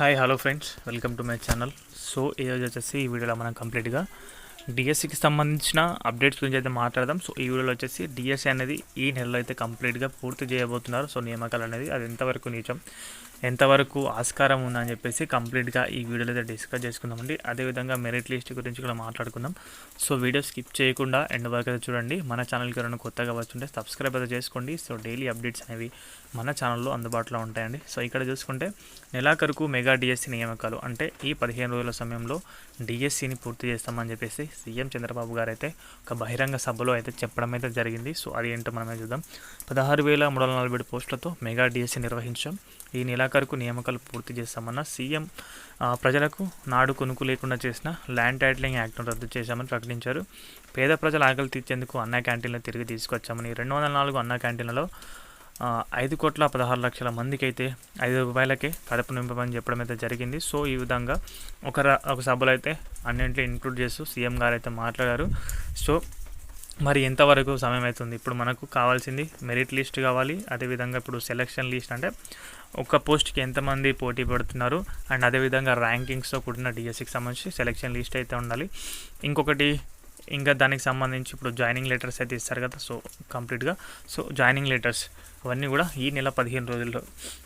Hi hello friends welcome to my channel so ఈరోజు వచ్చేసి ఈ వీడియోలో మనం కంప్లీట్గా డిఎస్సికి సంబంధించిన అప్డేట్స్ గురించి అయితే మాట్లాడదాం. సో ఈ వీడియోలో వచ్చేసి డిఎస్సి అనేది ఈ నెలలో అయితే కంప్లీట్గా పూర్తి చేయబోతున్నారు. సో నియామకాలు అనేది అది ఎంతవరకు నిజం ఎంతవరకు ఆస్కారం ఉందని చెప్పేసి కంప్లీట్గా ఈ వీడియోలో అయితే డిస్కస్ చేసుకుందామండి. అదేవిధంగా మెరిట్ లిస్ట్ గురించి కూడా మాట్లాడుకుందాం. సో వీడియో స్కిప్ చేయకుండా ఎండ్ వరకు అయితే చూడండి. మన ఛానల్కి ఎవరైనా కొత్తగా వచ్చుంటే సబ్స్క్రైబ్ అయితే చేసుకోండి. సో డైలీ అప్డేట్స్ అనేవి మన ఛానల్లో అందుబాటులో ఉంటాయండి. సో ఇక్కడ చూసుకుంటే నెలాఖరుకు మెగా డిఎస్సి నియామకాలు అంటే ఈ పదిహేను రోజుల సమయంలో డిఎస్సిని పూర్తి చేస్తామని చెప్పేసి సీఎం చంద్రబాబు గారు అయితే ఒక బహిరంగ సభలో అయితే చెప్పడం అయితే జరిగింది. సో అది ఏంటో మనమే చూద్దాం. పదహారు వేల మూడు వందల నలభై పోస్టులతో మెగా డిఎస్సి నిర్వహించాం. ఈ నెలాఖరుకు నియామకాలు పూర్తి చేస్తామన్న సీఎం ప్రజలకు నాడు కొనుక్కు లేకుండా చేసిన ల్యాండ్ టైటిలింగ్ యాక్ట్ను రద్దు చేశామని ప్రకటించారు. పేద ప్రజల ఆకలి తీర్చేందుకు అన్న క్యాంటీన్లు తిరిగి తీసుకొచ్చామని రెండు వందల నాలుగు అన్న క్యాంటీన్లలో ఐదు కోట్ల పదహారు లక్షల మందికి అయితే ఐదు రూపాయలకే కడుపు నింపమని చెప్పడం అయితే జరిగింది. సో ఈ విధంగా ఒక ఒక సభలో అయితే అన్నింటిలో ఇంక్లూడ్ చేస్తూ సీఎం గారు అయితే మాట్లాడారు. సో మరి ఎంతవరకు సమయం అవుతుంది? ఇప్పుడు మనకు కావాల్సింది మెరిట్ లిస్ట్ కావాలి అదేవిధంగా ఇప్పుడు సెలక్షన్ లిస్ట్ అంటే ఒక్క పోస్ట్కి ఎంతమంది పోటీ పడుతున్నారు అండ్ అదేవిధంగా ర్యాంకింగ్స్తో కూడిన డిఎస్సికి సంబంధించి సెలక్షన్ లిస్ట్ అయితే ఉండాలి. ఇంకొకటి ఇంకా దానికి సంబంధించి ఇప్పుడు జాయినింగ్ లెటర్స్ అయితే ఇస్తారు కదా సో కంప్లీట్గా. సో జాయినింగ్ లెటర్స్ అవన్నీ కూడా ఈ నెల పదిహేను రోజుల్లో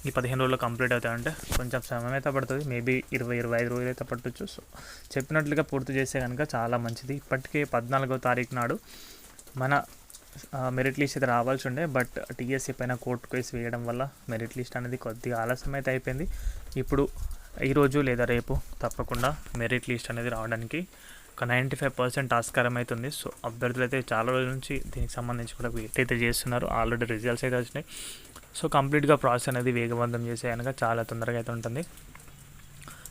ఈ పదిహేను రోజుల్లో కంప్లీట్ అవుతాయంటే కొంచెం సమయం అయితే పడుతుంది. మేబీ ఇరవై ఇరవై ఐదు రోజులు అయితే పట్టొచ్చు. సో చెప్పినట్లుగా పూర్తి చేస్తే కనుక చాలా మంచిది. ఇప్పటికే పద్నాలుగో తారీఖు నాడు మన మెరిట్ లిస్ట్ అయితే రావాల్సి ఉండే బట్ టీఎస్సీ పైన కోర్టు కేసు వేయడం వల్ల మెరిట్ లిస్ట్ అనేది కొద్దిగా ఆలస్యం అయితే అయిపోయింది. ఇప్పుడు ఈరోజు లేదా రేపు తప్పకుండా మెరిట్ లిస్ట్ అనేది రావడానికి ఒక నైంటీ ఫైవ్ పర్సెంట్ ఆస్కారం అవుతుంది సో అభ్యర్థులు అయితే చాలా రోజుల నుంచి దీనికి సంబంధించి కూడా వెయిట్ అయితే చేస్తున్నారు. ఆల్రెడీ రిజల్ట్స్ అయితే వచ్చినాయి. సో కంప్లీట్గా ప్రాసెస్ అనేది వేగవంతం చేసే కనుక చాలా తొందరగా అయితే ఉంటుంది.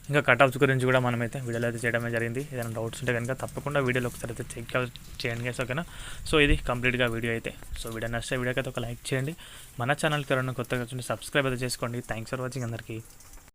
ఇంకా కట్అఫ్స్ గురించి కూడా మనమైతే వీడియోలో అయితే చేయడమే జరిగింది. ఏదైనా డౌట్స్ ఉంటే కనుక తప్పకుండా వీడియోలో ఒకసారి అయితే చెక్ చేయండి guys, ఓకేనా సో ఇది కంప్లీట్గా వీడియో అయితే. సో వీడియో నచ్చితే వీడియోకి అయితే ఒక లైక్ చేయండి. మన ఛానల్కి ఎవరైనా కొత్తగా వచ్చి సబ్స్క్రైబ్ అయితే చేసుకోండి. థ్యాంక్స్ ఫర్ వాచింగ్ అందరికీ.